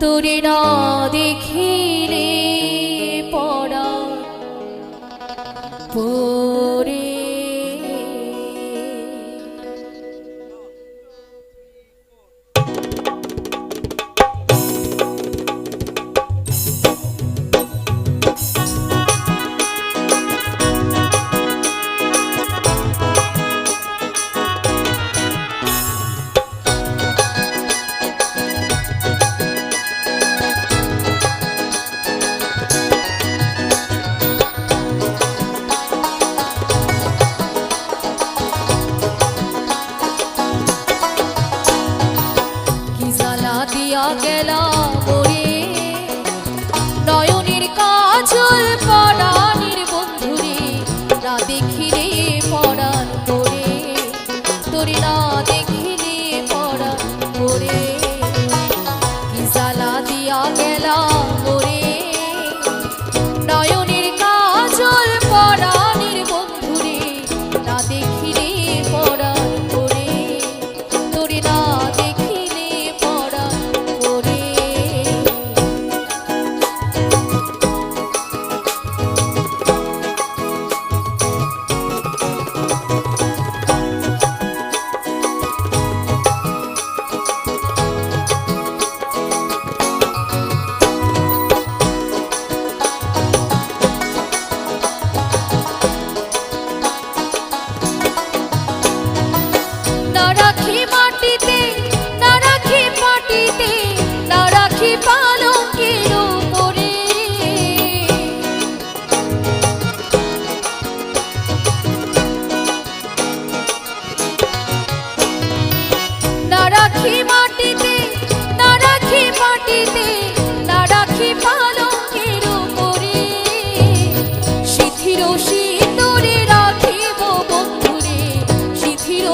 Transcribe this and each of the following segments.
তোরে না দেখিলে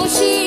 longe.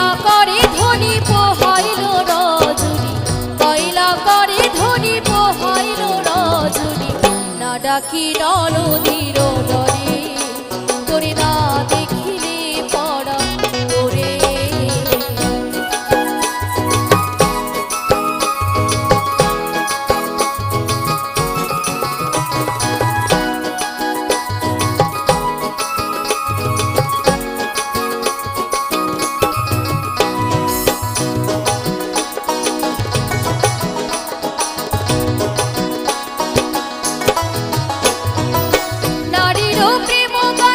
কয়লা করে ধনী পোহাইল রজনী কয়লা করে ধনী পোহাইল রজনী ডাকি নদীর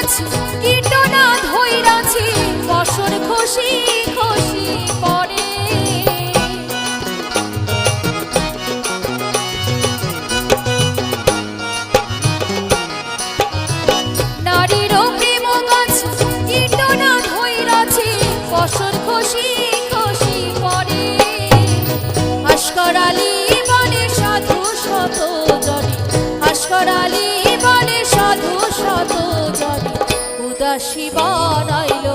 कीट উদাসী বানাইল